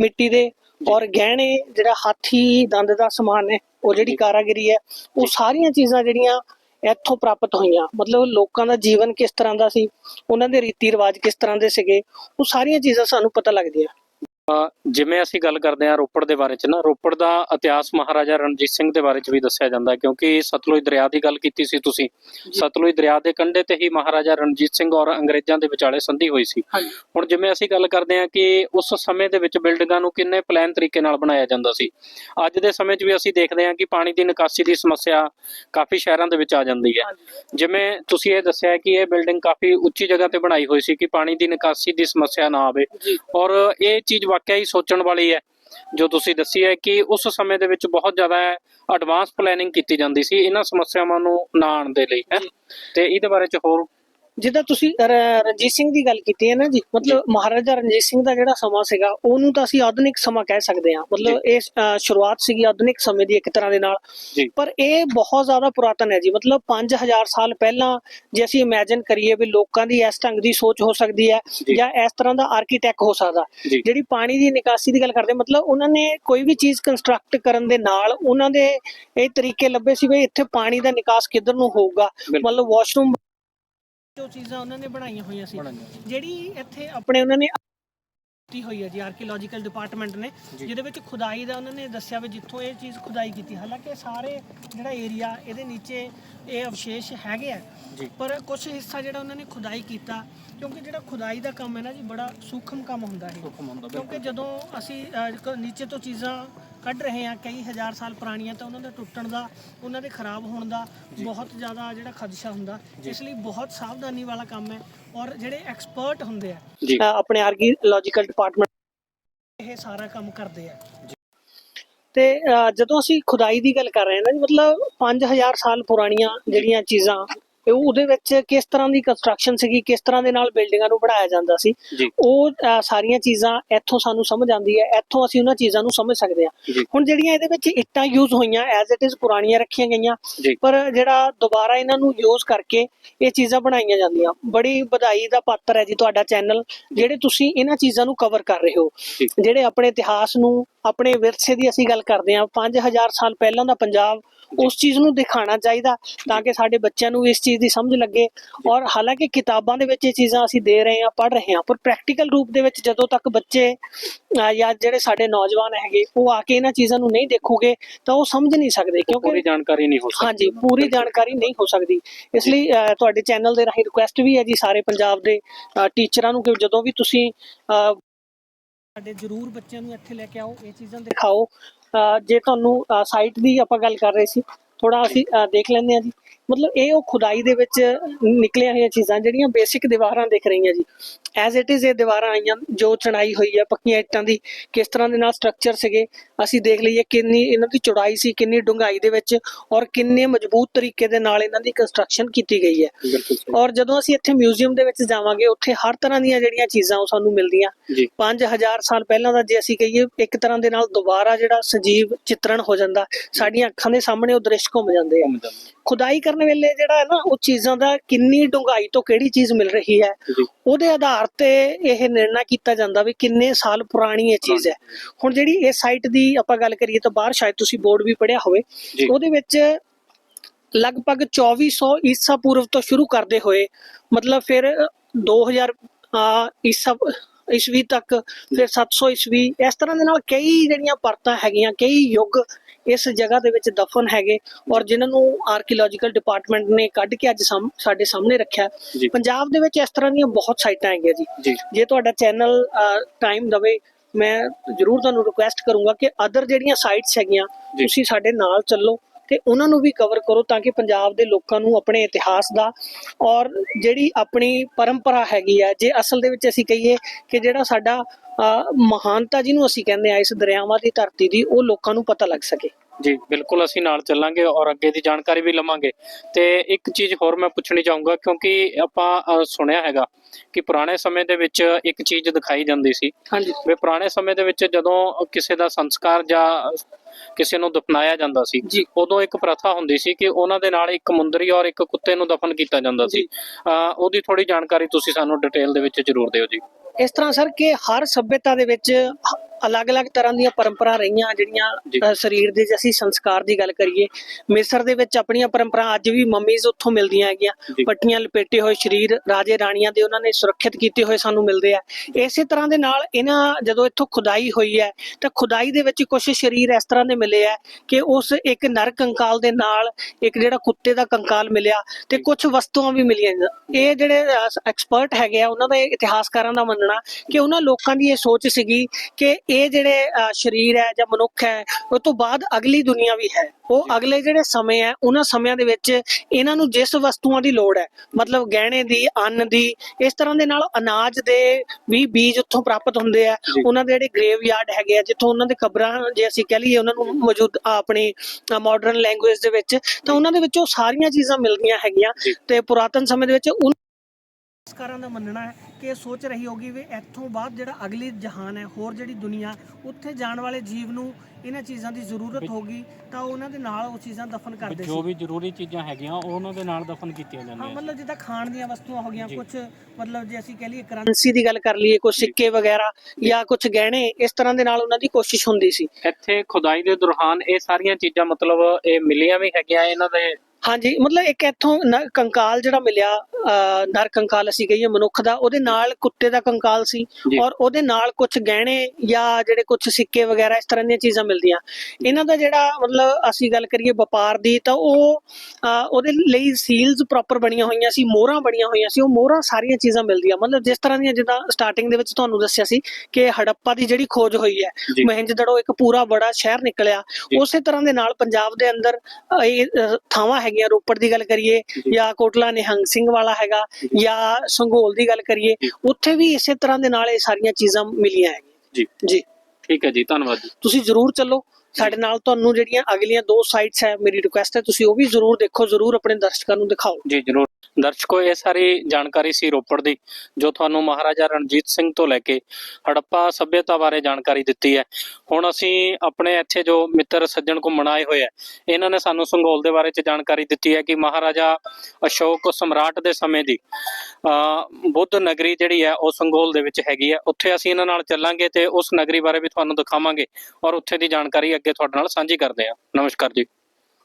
Speaker 2: ਮਿੱਟੀ ਦੇ ਔਰ ਗਹਿਣੇ ਜਿਹੜਾ ਹਾਥੀ ਦੰਦ ਦਾ ਸਮਾਨ ਹੈ ਉਹ ਜਿਹੜੀ ਕਾਰਾਗਰੀ ਹੈ ਉਹ ਸਾਰੀਆਂ ਚੀਜ਼ਾਂ ਜਿਹੜੀਆਂ ਇੱਥੋਂ ਪ੍ਰਾਪਤ ਹੋਈਆਂ। ਮਤਲਬ ਲੋਕਾਂ ਦਾ ਜੀਵਨ ਕਿਸ ਤਰ੍ਹਾਂ ਦਾ ਸੀ ਉਹਨਾਂ ਦੇ ਰੀਤੀ ਰਿਵਾਜ ਕਿਸ ਤਰ੍ਹਾਂ ਦੇ ਸੀਗੇ ਉਹ ਸਾਰੀਆਂ ਚੀਜ਼ਾਂ ਸਾਨੂੰ ਪਤਾ ਲੱਗਦੀਆਂ।
Speaker 1: ਜਿਵੇਂ ਅਸੀਂ ਗੱਲ ਕਰਦੇ ਹਾਂ ਰੋਪੜ ਦੇ ਬਾਰੇ ਚ ਨਾ ਰੋਪੜ ਦਾ ਇਤਿਹਾਸ ਮਹਾਰਾਜਾ ਰਣਜੀਤ ਸਿੰਘ ਦੇ ਬਾਰੇ ਚ ਵੀ ਦੱਸਿਆ ਜਾਂਦਾ ਕਿਉਂਕਿ ਸਤਲੁਜ ਦਰਿਆ ਦੀ ਗੱਲ ਕੀਤੀ ਸੀ ਤੁਸੀਂ। ਸਤਲੁਜ ਦਰਿਆ ਦੇ ਕੰਢੇ ਤੇ ਹੀ ਮਹਾਰਾਜਾ ਰਣਜੀਤ ਸਿੰਘ ਔਰ ਅੰਗਰੇਜ਼ਾਂ ਦੇ ਵਿਚਾਲੇ ਸੰਧੀ ਹੋਈ ਸੀ। ਹੁਣ ਜਿਵੇਂ ਅਸੀਂ ਗੱਲ ਕਰਦੇ ਹਾਂ ਕਿ ਉਸ ਸਮੇਂ ਦੇ ਵਿੱਚ ਬਿਲਡਿੰਗਾਂ ਨੂੰ ਕਿੰਨੇ ਪਲਾਨ ਤਰੀਕੇ ਨਾਲ ਬਣਾਇਆ ਜਾਂਦਾ ਸੀ। ਅੱਜ ਦੇ ਸਮੇਂ 'ਚ ਵੀ ਅਸੀਂ ਦੇਖਦੇ ਹਾਂ ਕਿ ਪਾਣੀ ਦੀ ਨਿਕਾਸੀ ਦੀ ਸਮੱਸਿਆ ਕਾਫੀ ਸ਼ਹਿਰਾਂ ਦੇ ਵਿੱਚ ਆ ਜਾਂਦੀ ਹੈ। ਜਿਵੇਂ ਤੁਸੀਂ ਇਹ ਦੱਸਿਆ ਕਿ ਇਹ ਬਿਲਡਿੰਗ ਕਾਫੀ ਉੱਚੀ ਜਗ੍ਹਾ ਤੇ ਬਣਾਈ ਹੋਈ ਸੀ ਕਿ ਪਾਣੀ ਦੀ ਨਿਕਾਸੀ ਦੀ ਸਮੱਸਿਆ ਨਾ ਆਵੇ ਔਰ ਇਹ ਚੀਜ਼ ਵਾਕਿਆ ਹੀ ਸੋਚਣ ਵਾਲੀ ਹੈ। ਜੋ ਤੁਸੀਂ ਦੱਸੀ ਹੈ ਕਿ ਉਸ ਸਮੇਂ ਦੇ ਵਿੱਚ ਬਹੁਤ ਜ਼ਿਆਦਾ ਐਡਵਾਂਸ ਪਲੈਨਿੰਗ ਕੀਤੀ ਜਾਂਦੀ ਸੀ ਇਹਨਾਂ ਸਮੱਸਿਆਵਾਂ ਨੂੰ ਨਾ ਆਉਣ ਦੇ ਲਈ ਹੈ। ਤੇ ਇਹਦੇ ਬਾਰੇ ਚ ਹੋਰ
Speaker 2: ਜਿੱਦਾਂ ਤੁਸੀਂ ਰਣਜੀਤ ਸਿੰਘ ਦੀ ਗੱਲ ਕੀਤੀ ਹੈ ਨਾ ਜੀ ਮਤਲਬ ਮਹਾਰਾਜਾ ਰਣਜੀਤ ਸਿੰਘ ਦਾ ਜਿਹੜਾ ਸਮਾਂ ਸੀਗਾ ਉਹਨੂੰ ਤਾਂ ਅਸੀਂ ਆਧੁਨਿਕ ਸਮਾਂ ਕਹਿ ਸਕਦੇ ਹਾਂ। ਮਤਲਬ ਇਹ ਸ਼ੁਰੂਆਤ ਸੀਗੀ ਆਧੁਨਿਕ ਸਮੇਂ ਦੀ ਇੱਕ ਤਰ੍ਹਾਂ ਦੇ ਨਾਲ। ਪਰ ਇਹ ਬਹੁਤ ਜ਼ਿਆਦਾ ਪੁਰਾਤਨ ਹੈ ਜੀ। ਮਤਲਬ 5000 ਸਾਲ ਪਹਿਲਾਂ ਜੇ ਅਸੀਂ ਇਮੇਜਿਨ ਕਰੀਏ ਵੀ ਲੋਕਾਂ ਦੀ ਇਸ ਢੰਗ ਦੀ ਸੋਚ ਹੋ ਸਕਦੀ ਹੈ
Speaker 1: ਜੀ।
Speaker 2: ਇਸ ਤਰ੍ਹਾਂ ਦਾ ਆਰਕੀਟੈਕਟ ਹੋ ਸਕਦਾ। ਜਿਹੜੀ ਪਾਣੀ ਦੀ ਨਿਕਾਸੀ ਦੀ ਗੱਲ ਕਰਦੇ ਮਤਲਬ ਉਹਨਾਂ ਨੇ ਕੋਈ ਵੀ ਚੀਜ਼ ਕੰਸਟਰਕਟ ਕਰਨ ਦੇ ਨਾਲ ਉਹਨਾਂ ਦੇ ਇਹ ਤਰੀਕੇ ਲੱਭੇ ਸੀ ਵੀ ਇੱਥੇ ਪਾਣੀ ਦਾ ਨਿਕਾਸ ਕਿੱਧਰ ਨੂੰ ਹੋਊਗਾ। ਮਤਲਬ ਵਾਸ਼ਰੂਮ ਜੋ ਚੀਜ਼ਾਂ ਉਹਨਾਂ ਨੇ ਬਣਾਈਆਂ ਹੋਈਆਂ ਸੀ। ਜਿਹੜੀ ਇੱਥੇ ਆਪਣੇ ਉਹਨਾਂ ਨੇ ਕੀਤੀ ਹੋਈ ਹੈ ਜੀ ਆਰਕੀਓਲੋਜੀਕਲ ਡਿਪਾਰਟਮੈਂਟ ਨੇ। ਜਿਹਦੇ ਵਿੱਚ ਖੁਦਾਈ ਦਾ ਉਹਨਾਂ ਨੇ ਦੱਸਿਆ ਵੀ ਜਿੱਥੋਂ ਇਹ ਚੀਜ਼ ਖੁਦਾਈ ਕੀਤੀ। ਹਾਲਾਂਕਿ ਸਾਰੇ ਜਿਹੜਾ ਏਰੀਆ ਇਹਦੇ ਨੀਚੇ ਇਹ ਅਵਸ਼ੇਸ਼ ਹੈਗੇ ਆ। ਪਰ ਕੁਝ ਹਿੱਸਾ ਜਿਹੜਾ ਉਹਨਾਂ ਨੇ ਖੁਦਾਈ ਕੀਤਾ ਕਿਉਂਕਿ ਜਿਹੜਾ ਖੁਦਾਈ ਦਾ ਕੰਮ ਹੈ ਨਾ ਜੀ ਬੜਾ ਸੂਖਮ ਕੰਮ ਹੁੰਦਾ ਹੈ। ਕਿਉਂਕਿ ਜਦੋਂ ਅਸੀਂ ਅਹ, ਕ- ਨੀਚੇ ਤੋਂ ਚੀਜ਼ਾਂ ਕੱਢ ਰਹੇ ਹਾਂ ਕਈ ਹਜ਼ਾਰ ਸਾਲ ਪੁਰਾਣੀਆਂ ਤਾਂ ਉਹਨਾਂ ਦਾ ਟੁੱਟਣ ਦਾ ਉਹਨਾਂ ਦੇ ਖਰਾਬ ਹੋਣ ਦਾ ਬਹੁਤ ਜ਼ਿਆਦਾ ਜਿਹੜਾ ਖਦਸ਼ਾ ਹੁੰਦਾ। ਇਸ ਲਈ ਬਹੁਤ ਸਾਵਧਾਨੀ ਵਾਲਾ ਕੰਮ ਹੈ ਔਰ ਜਿਹੜੇ ਐਕਸਪਰਟ ਹੁੰਦੇ ਆ ਆਪਣੇ ਆਰਕੀਓਲੋਜੀਕਲ ਡਿਪਾਰਟਮੈਂਟ ਇਹ ਸਾਰਾ ਕੰਮ ਕਰਦੇ ਆ। ਤੇ ਜਦੋਂ ਅਸੀਂ ਖੁਦਾਈ ਦੀ ਗੱਲ ਕਰ ਰਹੇ ਹਾਂ ਨਾ ਮਤਲਬ 5000 ਸਾਲ ਪੁਰਾਣੀਆਂ ਜਿਹੜੀਆਂ ਚੀਜ਼ਾਂ ਇਹ ਉਹਦੇ ਵਿੱਚ ਕਿਸ ਤਰ੍ਹਾਂ ਦੀ ਕੰਸਟਰਕਸ਼ਨ ਸੀਗੀ ਕਿਸ ਤਰ੍ਹਾਂ ਦੇ ਨਾਲ ਬਿਲਡਿੰਗਾਂ ਨੂੰ ਬਣਾਇਆ ਜਾਂਦਾ ਸੀ ਉਹ ਅ, ਸਾਰੀਆਂ ਚੀਜ਼ਾਂ ਇੱਥੋਂ ਸਾਨੂੰ ਸਮਝ ਆਉਂਦੀ ਹੈ ਇੱਥੋਂ ਅਸੀਂ ਉਹਨਾਂ ਚੀਜ਼ਾਂ ਨੂੰ ਸਮਝ ਸਕਦੇ ਹਾਂ।
Speaker 1: ਜੀ।
Speaker 2: ਹੁਣ ਜਿਹੜੀਆਂ ਇਹਦੇ ਵਿੱਚ ਇੱਟਾਂ ਯੂਜ਼ ਹੋਈਆਂ ਐਜ਼ ਇਟ ਇਜ਼ ਪੁਰਾਣੀਆਂ ਰੱਖੀਆਂ ਗਈਆਂ
Speaker 1: ਜੀ।
Speaker 2: ਪਰ ਜਿਹੜਾ ਦੁਬਾਰਾ ਇਹਨਾਂ ਨੂੰ ਯੂਜ਼ ਕਰਕੇ ਇਹ ਚੀਜ਼ਾਂ ਬਣਾਈਆਂ ਜਾਂਦੀਆਂ। ਬੜੀ ਵਧਾਈ ਦਾ ਪਾਤਰ ਹੈ ਜੀ ਤੁਹਾਡਾ ਚੈਨਲ ਜਿਹੜੇ ਤੁਸੀਂ ਇਹਨਾਂ ਚੀਜ਼ਾਂ ਨੂੰ ਕਵਰ ਕਰ ਰਹੇ ਹੋ।
Speaker 1: ਜੀ।
Speaker 2: ਜਿਹੜੇ ਆਪਣੇ ਇਤਿਹਾਸ ਨੂੰ ਆਪਣੇ ਵਿਰਸੇ ਦੀ ਅਸੀਂ ਗੱਲ ਕਰਦੇ ਹਾਂ 5000 ਸਾਲ ਪਹਿਲਾਂ ਦਾ ਪੰਜਾਬ ਉਸ ਚੀਜ਼ ਨੂੰ ਦਿਖਾਉਣਾ ਚਾਹੀਦਾ ਤਾਂ ਕਿ ਸਾਡੇ ਬੱਚਿਆਂ ਨੂੰ ਇਸ ਚੀਜ਼ ਦੀ ਸਮਝ ਲੱਗੇ। ਔਰ ਹਾਲਾਂਕਿ ਕਿਤਾਬਾਂ ਦੇ ਵਿੱਚ ਇਹ ਚੀਜ਼ਾਂ ਅਸੀਂ ਦੇ ਰਹੇ ਹਾਂ ਪੜ੍ਹ ਰਹੇ ਹਾਂ ਪਰ ਪ੍ਰੈਕਟੀਕਲ ਰੂਪ ਦੇ ਵਿੱਚ ਜਦੋਂ ਤੱਕ ਬੱਚੇ ਜਾਂ ਜਿਹੜੇ ਸਾਡੇ ਨੌਜਵਾਨ ਹੈਗੇ ਉਹ ਆ ਕੇ ਇਹਨਾਂ ਚੀਜ਼ਾਂ ਨੂੰ ਨਹੀਂ ਦੇਖੋਗੇ ਤਾਂ ਉਹ ਸਮਝ ਨਹੀਂ ਸਕਦੇ ਕਿਉਂਕਿ
Speaker 1: ਪੂਰੀ ਜਾਣਕਾਰੀ ਨਹੀਂ ਹੋ ਸਕਦੀ।
Speaker 2: ਹਾਂਜੀ ਪੂਰੀ ਜਾਣਕਾਰੀ ਨਹੀਂ ਹੋ ਸਕਦੀ। ਇਸ ਲਈ ਤੁਹਾਡੇ ਚੈਨਲ ਦੇ ਰਾਹੀਂ ਰਿਕੁਐਸਟ ਵੀ ਹੈ ਜੀ ਸਾਰੇ ਪੰਜਾਬ ਦੇ ਟੀਚਰਾਂ ਨੂੰ ਕਿ ਜਦੋਂ ਵੀ ਤੁਸੀਂ ਅਹ, ਸਾਡੇ ਜਰੂਰ ਬੱਚਿਆਂ ਨੂੰ ਇੱਥੇ ਲੈ ਕੇ ਆਓ ਇਹ ਚੀਜ਼ਾਂ ਦਿਖਾਓ। ਜੇ ਤੁਹਾਨੂੰ ਸਾਈਟ ਦੀ ਆਪਾਂ ਗੱਲ ਕਰ ਰਹੇ ਸੀ ਥੋੜਾ ਅਸੀਂ ਦੇਖ ਲੈਂਦੇ ਹਾਂ ਜੀ। ਮਤਲਬ ਇਹ ਉਹ ਖੁਦਾਈ ਦੇ ਵਿੱਚ ਨਿਕਲੀਆਂ ਹੋਈਆਂ ਚੀਜ਼ਾਂ ਜਿਹੜੀਆਂ ਬੇਸਿਕ ਦੀਵਾਰਾਂ ਦਿਖ ਰਹੀਆਂ ਜੀ। ਐਜ਼ ਇਟ ਇਜ਼ ਇਹ ਦੀਵਾਰਾਂ ਆਈਆਂ ਜੋ ਚਣਾਈ ਹੋਈ ਹੈ ਪੱਕੀਆਂ ਇੱਟਾਂ ਦੀ ਕਿਸ ਤਰ੍ਹਾਂ ਦੇ ਨਾਲ ਸਟਰਕਚਰ ਸੀਗੇ ਅਸੀਂ ਦੇਖ ਲਈਏ ਕਿੰਨੀ ਇਹਨਾਂ ਦੀ ਚੌੜਾਈ ਸੀ ਕਿੰਨੀ ਡੂੰਘਾਈ ਦੇ ਵਿੱਚ ਔਰ ਕਿੰਨੇ ਮਜ਼ਬੂਤ ਤਰੀਕੇ ਦੇ ਨਾਲ ਇਹਨਾਂ ਦੀ ਕੰਸਟਰਕਸ਼ਨ ਕੀਤੀ ਗਈ ਹੈ। ਔਰ ਜਦੋਂ ਅਸੀਂ ਇੱਥੇ ਮਿਊਜ਼ੀਅਮ ਦੇ ਵਿੱਚ ਜਾਵਾਂਗੇ ਉੱਥੇ ਹਰ ਤਰ੍ਹਾਂ ਦੀਆਂ ਜਿਹੜੀਆਂ ਚੀਜ਼ਾਂ ਉਹ ਸਾਨੂੰ ਮਿਲਦੀਆਂ।
Speaker 1: ਜੀ।
Speaker 2: 5000 ਸਾਲ ਪਹਿਲਾਂ ਦਾ ਜੇ ਅਸੀਂ ਕਹੀਏ ਇੱਕ ਤਰ੍ਹਾਂ ਦੇ ਨਾਲ ਦੁਬਾਰਾ ਜਿਹੜਾ ਸਜੀਵ ਚਿੱਤਰਣ ਹੋ ਜਾਂਦਾ ਸਾਡੀਆਂ ਅੱਖਾਂ ਦੇ ਸਾਹਮਣੇ ਉਹ ਦ੍ਰਿਸ਼ ਘੁੰਮ ਜਾਂਦੇ ਆ। ਖੁਦਾਈ ਕਰਨ ਵੇਲੇ ਜਿਹੜਾ ਹੈ ਨਾ ਉਹ ਚੀਜ਼ਾਂ ਦਾ ਕਿੰਨੀ ਡੂੰਘਾਈ ਤੋਂ ਕਿਹੜੀ ਚੀਜ਼ ਮਿਲ ਰਹੀ ਹੈ ਉਹਦੇ ਆਧਾਰ ਤੇ ਇਹ ਨਿਰਣਾ ਕੀਤਾ ਜਾਂਦਾ ਵੀ ਕਿੰਨੇ ਸਾਲ ਪੁਰਾਣੀ ਇਹ ਚੀਜ਼ ਹੈ। ਹੁਣ ਜਿਹੜੀ ਇਹ ਸਾਈਟ ਦੀ ਆਪਾਂ ਗੱਲ ਕਰੀਏ ਤਾਂ ਬਾਹਰ ਸ਼ਾਇਦ ਤੁਸੀਂ ਬੋਰਡ ਵੀ ਪੜਿਆ ਹੋਵੇ ਉਹਦੇ ਵਿੱਚ ਲਗਭਗ 2400 ਈਸਾ ਪੂਰਵ ਤੋਂ ਸ਼ੁਰੂ ਕਰਦੇ ਹੋਏ ਮਤਲਬ ਫਿਰ 2000 ਆ, ਈਸਾ ਈਸਵੀ ਤੱਕ ਫਿਰ 700 ਈਸਵੀ ਇਸ ਤਰ੍ਹਾਂ ਦੇ ਨਾਲ ਕਈ ਜਿਹੜੀਆਂ ਪਰਤਾਂ ਹੈਗੀਆਂ ਕਈ ਯੁੱਗ ਇਸ ਜਗ੍ਹਾ ਦੇ ਵਿੱਚ ਦਫਨ ਹੈਗੇ ਔਰ ਜਿਨ੍ਹਾਂ ਨੂੰ ਆਰਕੀਓਲੋਜੀਕਲ ਡਿਪਾਰਟਮੈਂਟ ਨੇ ਕੱਢ ਕੇ ਅੱਜ ਸਾਡੇ ਸਾਹਮਣੇ ਰੱਖਿਆ। ਪੰਜਾਬ ਦੇ ਵਿੱਚ ਇਸ ਤਰ੍ਹਾਂ ਦੀਆਂ ਬਹੁਤ ਸਾਈਟਾਂ ਹੈਗੀਆਂ ਜੀ।
Speaker 1: ਜੀ।
Speaker 2: ਤੁਹਾਡਾ ਚੈਨਲ ਟਾਈਮ ਦਵੇ ਮੈਂ ਜਰੂਰ ਤੁਹਾਨੂੰ ਰਿਕੁਐਸਟ ਕਰੂੰਗਾ ਕਿ ਅਦਰ ਜਿਹੜੀਆਂ ਸਾਈਟਸ ਹੈਗੀਆਂ। ਤੁਸੀਂ ਸਾਡੇ ਨਾਲ ਚੱਲੋ। ਤੇ ਉਹਨਾਂ ਨੂੰ ਵੀ ਕਵਰ ਕਰੋ ਤਾਂ ਕਿ ਪੰਜਾਬ ਦੇ ਲੋਕਾਂ ਨੂੰ ਆਪਣੇ ਇਤਿਹਾਸ ਦਾ ਔਰ ਜਿਹੜੀ ਆਪਣੀ ਪਰੰਪਰਾ ਹੈਗੀ ਆ ਜੇ ਅਸਲ ਦੇ ਵਿੱਚ ਅਸੀਂ ਕਹੀਏ ਕਿ ਜਿਹੜਾ ਸਾਡਾ ਅਹ, ਮਹਾਨਤਾ ਜਿਹਨੂੰ ਅਸੀਂ ਕਹਿੰਦੇ ਆ ਇਸ ਦਰਿਆਵਾਂ ਦੀ ਧਰਤੀ ਦੀ ਉਹ ਲੋਕਾਂ ਨੂੰ ਪਤਾ ਲੱਗ ਸਕੇ।
Speaker 1: ਜੀ ਬਿਲਕੁਲ ਅਸੀਂ ਨਾਲ ਚੱਲਾਂਗੇ ਔਰ ਅੱਗੇ ਦੀ ਜਾਣਕਾਰੀ ਵੀ ਲਵਾਂਗੇ। ਤੇ ਇੱਕ ਚੀਜ਼ ਹੋਰ ਮੈਂ ਪੁੱਛਣੀ ਚਾਹੂੰਗਾ ਕਿਉਂਕਿ ਆਪਾਂ ਸੁਣਿਆ ਹੈਗਾ ਕਿ ਪੁਰਾਣੇ ਸਮੇਂ ਦੇ ਵਿੱਚ ਇੱਕ ਚੀਜ਼ ਦਿਖਾਈ ਜਾਂਦੀ ਸੀ।
Speaker 2: ਹਾਂਜੀ।
Speaker 1: ਵੀ ਪੁਰਾਣੇ ਸਮੇਂ ਦੇ ਵਿੱਚ ਜਦੋਂ ਕਿਸੇ ਦਾ ਸੰਸਕਾਰ ਜਾਂ ਕਿਸੇ ਨੂੰ ਦਫਨਾਇਆ ਜਾਂਦਾ ਸੀ ਉਦੋਂ ਇੱਕ ਪ੍ਰਥਾ ਹੁੰਦੀ ਸੀ ਕਿ ਉਹਨਾਂ ਦੇ ਨਾਲ ਇੱਕ ਮੁੰਦਰੀ ਔਰ ਇੱਕ ਕੁੱਤੇ ਨੂੰ ਦਫਨ ਕੀਤਾ ਜਾਂਦਾ ਸੀ। ਉਹਦੀ ਥੋੜੀ ਜਾਣਕਾਰੀ ਤੁਸੀਂ ਸਾਨੂੰ ਡਿਟੇਲ ਦੇ ਵਿੱਚ ਜ਼ਰੂਰ ਦਿਓ ਜੀ।
Speaker 2: ਇਸ ਤਰ੍ਹਾਂ ਸਰ ਕਿ ਹਰ ਸਭਿਅਤਾ ਦੇ ਵਿੱਚ ਅਲੱਗ-ਅਲੱਗ ਤਰ੍ਹਾਂ ਦੀਆਂ ਪਰੰਪਰਾ ਰਹੀਆਂ ਜਿਹੜੀਆਂ ਸਰੀਰ ਦੇ ਜੇ ਅਸੀਂ ਸੰਸਕਾਰ ਦੀ ਗੱਲ ਕਰੀਏ ਮਿਸਰ ਦੇ ਵਿੱਚ ਆਪਣੀਆਂ ਪਰੰਪਰਾ ਅੱਜ ਵੀ ਮੰਮੀਜ਼ ਉੱਥੋਂ ਮਿਲਦੀਆਂ ਹੈਗੀਆਂ। ਪੱਟੀਆਂ ਲਪੇਟੇ ਹੋਏ ਸਰੀਰ ਰਾਜੇ ਰਾਣੀਆਂ ਦੇ ਉਹਨਾਂ ਨੇ ਸੁਰੱਖਿਅਤ ਕੀਤੇ ਹੋਏ ਸਾਨੂੰ ਮਿਲਦੇ ਆ। ਇਸੇ ਤਰ੍ਹਾਂ ਦੇ ਨਾਲ ਇਹਨਾਂ ਜਦੋਂ ਇੱਥੋਂ ਖੁਦਾਈ ਹੋਈ ਹੈ ਤਾਂ ਖੁਦਾਈ ਦੇ ਵਿੱਚ ਕੁਝ ਸਰੀਰ ਇਸ ਤਰ੍ਹਾਂ ਦੇ ਮਿਲੇ ਆ ਕਿ ਉਸ ਇੱਕ ਨਰ ਕੰਕਾਲ ਦੇ ਨਾਲ ਇੱਕ ਜਿਹੜਾ ਕੁੱਤੇ ਦਾ ਕੰਕਾਲ ਮਿਲਿਆ ਤੇ ਕੁਝ ਵਸਤੂਆਂ ਵੀ ਮਿਲੀਆਂ। ਇਹ ਜਿਹੜੇ ਐਕਸਪਰਟ ਹੈਗੇ ਆ ਉਹਨਾਂ ਦੇ ਇਤਿਹਾਸਕਾਰਾਂ ਦਾ ਮੰਨਣਾ ਕਿ ਉਹਨਾਂ ਲੋਕਾਂ ਦੀ ਇਹ ਸੋਚ ਸੀਗੀ ਕਿ ਇਹ ਜਿਹੜੇ ਸਰੀਰ ਹੈ ਜਾਂ ਮਨੁੱਖ ਹੈ ਉਹ ਤੋਂ ਬਾਅਦ ਅਗਲੀ ਦੁਨੀਆ ਵੀ ਹੈ ਉਹ ਅਗਲੇ ਜਿਹੜੇ ਸਮੇਂ ਹੈ ਉਹਨਾਂ ਸਮਿਆਂ ਦੇ ਵਿੱਚ ਇਹਨਾਂ ਨੂੰ ਜਿਸ ਵਸਤੂਆਂ ਦੀ ਲੋੜ ਹੈ ਮਤਲਬ ਗਹਿਣੇ ਦੀ ਅੰਨ ਦੀ ਇਸ ਤਰ੍ਹਾਂ ਦੇ ਨਾਲ ਅਨਾਜ ਦੇ ਵੀ ਬੀਜ ਉੱਥੋਂ ਪ੍ਰਾਪਤ ਹੁੰਦੇ ਆ। ਉਹਨਾਂ ਦੇ ਜਿਹੜੇ ਗ੍ਰੇਵ ਯਾਰਡ ਹੈਗੇ ਆ ਜਿੱਥੋਂ ਉਹਨਾਂ ਦੇ ਕਬਰਾਂ ਜੇ ਅਸੀਂ ਕਹ ਲਈਏ ਉਹਨਾਂ ਨੂੰ ਮੌਜੂਦ ਆਪਣੀ ਮਾਡਰਨ ਲੈਂਗੁਏਜ ਦੇ ਵਿੱਚ ਤਾਂ ਉਹਨਾਂ ਦੇ ਵਿੱਚੋਂ ਸਾਰੀਆਂ ਚੀਜ਼ਾਂ ਮਿਲਦੀਆਂ ਹੈਗੀਆਂ। ਤੇ ਪੁਰਾਤਨ ਸਮੇਂ ਦੇ ਵਿੱਚ ਉਨ ਸੰਸਕਾਰਾਂ ਦਾ ਮੰਨਣਾ ਹੈ ਕਿ ਇਹ ਸੋਚ ਰਹੀ ਹੋਗੀ ਵੀ ਇੱਥੋਂ ਬਾਅਦ ਜਿਹੜਾ ਅਗਲੀ ਜਹਾਨ ਹੈ ਹੋਰ ਜਿਹੜੀ ਦੁਨੀਆ ਉੱਥੇ ਜਾਣ ਵਾਲੇ ਜੀਵ ਨੂੰ ਇਹਨਾਂ ਚੀਜ਼ਾਂ ਦੀ ਜ਼ਰੂਰਤ ਹੋਗੀ ਤਾਂ ਉਹ ਉਹਨਾਂ ਦੇ ਨਾਲ ਉਹ ਚੀਜ਼ਾਂ ਦਫਨ ਕਰਦੇ
Speaker 3: ਜੋ
Speaker 2: ਸੀ।
Speaker 3: ਵੀ ਜ਼ਰੂਰੀ ਚੀਜ਼ਾਂ ਹੈਗੀਆਂ ਉਹ ਉਹਨਾਂ ਦੇ ਨਾਲ ਦਫਨ ਕੀਤੀਆਂ
Speaker 2: ਹਾਂ
Speaker 3: ਜਾਂਦੀਆਂ
Speaker 2: ਮਤਲਬ ਜਿੱਦਾਂ ਖਾਣ ਦੀਆਂ ਵਸਤੂਆਂ ਹੋ ਗਈਆਂ
Speaker 3: ਜੀ।
Speaker 2: ਕੁਝ ਮਤਲਬ ਜੇ ਅਸੀਂ ਕਹ ਲਈਏ ਕਰੰਸੀ ਦੀ ਗੱਲ ਕਰ ਲਈਏ ਕੁਝ ਸਿੱਕੇ ਵਗੈਰਾ ਜਾਂ ਕੁਝ ਗਹਿਣੇ ਇਸ ਤਰ੍ਹਾਂ ਦੇ ਨਾਲ ਉਹਨਾਂ ਦੀ ਕੋਸ਼ਿਸ਼ ਹੁੰਦੀ ਸੀ।
Speaker 1: ਇੱਥੇ ਖੁਦਾਈ ਦੇ ਦੌਰਾਨ ਇਹ ਸਾਰੀਆਂ ਚੀਜ਼ਾਂ ਮਤਲਬ ਇਹ ਮਿਲੀਆਂ ਵੀ ਹੈਗੀਆਂ ਇਹਨਾਂ ਦੇ
Speaker 2: ਹਾਂਜੀ ਮਤਲਬ ਇੱਕ ਇੱਥੋਂ ਕੰਕਾਲ ਜਿਹੜਾ ਮਿਲਿਆ ਨਰ ਕੰਕਾਲ ਅਸੀਂ ਕਹੀਏ ਮਨੁੱਖ ਦਾ ਉਹਦੇ ਨਾਲ ਕੁੱਤੇ ਦਾ ਕੰਕਾਲ ਸੀ। ਔਰ ਉਹਦੇ ਨਾਲ ਕੁਝ ਗਹਿਣੇ ਜਾਂ ਜਿਹੜੇ ਕੁਝ ਸਿੱਕੇ ਵਗੈਰਾ ਇਸ ਤਰ੍ਹਾਂ ਦੀਆਂ ਚੀਜ਼ਾਂ ਮਿਲਦੀਆਂ ਇਹਨਾਂ ਦਾ ਜਿਹੜਾ ਮਤਲਬ ਅਸੀਂ ਗੱਲ ਕਰੀਏ ਵਪਾਰ ਦੀ ਤਾਂ ਉਹ ਉਹਦੇ ਲਈ ਸੀਲਸ ਪ੍ਰੋਪਰ ਬਣੀਆਂ ਹੋਈਆਂ ਸੀ ਮੋਹਰਾਂ ਬਣੀਆਂ ਹੋਈਆਂ ਸੀ ਉਹ ਮੋਹਰਾਂ ਸਾਰੀਆਂ ਚੀਜ਼ਾਂ ਮਿਲਦੀਆਂ ਮਤਲਬ ਜਿਸ ਤਰ੍ਹਾਂ ਦੀਆਂ ਜਿੱਦਾਂ ਸਟਾਰਟਿੰਗ ਦੇ ਵਿੱਚ ਤੁਹਾਨੂੰ ਦੱਸਿਆ ਸੀ ਕਿ ਹੜੱਪਾ ਦੀ ਜਿਹੜੀ ਖੋਜ ਹੋਈ ਹੈ। ਮਹਿੰਜਦੜੋ ਇੱਕ ਪੂਰਾ ਬੜਾ ਸ਼ਹਿਰ ਨਿਕਲਿਆ। ਉਸੇ ਤਰ੍ਹਾਂ ਦੇ ਨਾਲ ਪੰਜਾਬ ਦੇ ਅੰਦਰ ਇਹ ਥਾਵਾਂ ਹੈਗੀਆਂ ਰੋਪੜ ਦੀ ਗੱਲ ਕਰੀਏ
Speaker 1: ਜੀ।
Speaker 2: ਕੋਟਲਾ ਨਿਹੰਗ ਸਿੰਘ ਵਾਲਾ ਹੈਗਾ
Speaker 1: ਜੀ।
Speaker 2: ਸੰਘੋਲ ਦੀ ਗੱਲ ਕਰੀਏ। ਉੱਥੇ ਵੀ ਇਸੇ ਤਰ੍ਹਾਂ ਦੇ ਨਾਲ ਇਹ ਸਾਰੀਆਂ ਚੀਜ਼ਾਂ ਮਿਲੀਆਂ ਹੈਗੀਆਂ
Speaker 1: ਜੀ
Speaker 2: ਜੀ
Speaker 1: ਠੀਕ ਹੈ ਜੀ ਧੰਨਵਾਦ ਜੀ
Speaker 2: ਤੁਸੀਂ ਜ਼ਰੂਰ ਚੱਲੋ ਸਾਡੇ ਨਾਲ ਤੁਹਾਨੂੰ ਜਿਹੜੀਆਂ ਅਗਲੀਆਂ ਦੋ ਸਾਈਟਸ ਹੈ, ਮੇਰੀ ਰਿਕੁਐਸਟ ਹੈ, ਤੁਸੀਂ ਉਹ ਵੀ ਜ਼ਰੂਰ ਦੇਖੋ, ਜ਼ਰੂਰ ਆਪਣੇ ਦਰਸ਼ਕਾਂ ਨੂੰ ਦਿਖਾਓ।
Speaker 1: ਜੀ, ਜਰੂਰ। ਦਰਸ਼ਕੋ, ਇਹ ਸਾਰੀ ਜਾਣਕਾਰੀ ਸੀ ਰੋਪੜ ਦੀ, ਜੋ ਤੁਹਾਨੂੰ ਮਹਾਰਾਜਾ ਰਣਜੀਤ ਸਿੰਘ ਤੋਂ ਲੈ ਕੇ ਹੜੱਪਾ ਸਭਿਅਤਾ ਬਾਰੇ ਜਾਣਕਾਰੀ ਦਿੱਤੀ ਹੈ। ਹੁਣ ਅਸੀਂ ਆਪਣੇ ਇੱਥੇ ਜੋ ਮਿੱਤਰ ਸੱਜਣ ਘੁੰਮਣ ਆਏ ਹੋਏ ਆ ਇਹਨਾਂ ਨੇ ਸਾਨੂੰ ਸੰਗੋਲ ਦੇ ਬਾਰੇ ਚ ਜਾਣਕਾਰੀ ਦਿੱਤੀ ਹੈ ਕਿ ਮਹਾਰਾਜਾ ਅਸ਼ੋਕ ਸਮਰਾਟ ਦੇ ਸਮੇਂ ਦੀ ਅ ਬੁੱਧ ਨਗਰੀ ਜਿਹੜੀ ਹੈ, ਉਹ ਸੰਗੋਲ ਦੇ ਵਿੱਚ ਹੈਗੀ ਹੈ। ਉੱਥੇ ਅਸੀਂ ਇਹਨਾਂ ਨਾਲ ਚੱਲਾਂਗੇ ਤੇ ਉਸ ਨਗਰੀ ਬਾਰੇ ਵੀ ਤੁਹਾਨੂੰ ਦਿਖਾਵਾਂਗੇ ਔਰ ਉੱਥੇ ਦੀ ਜਾਣਕਾਰੀ ਅੱਗੇ ਤੁਹਾਡੇ ਨਾਲ ਸਾਂਝੀ ਕਰਦੇ ਹਾਂ। ਨਮਸਕਾਰ ਜੀ।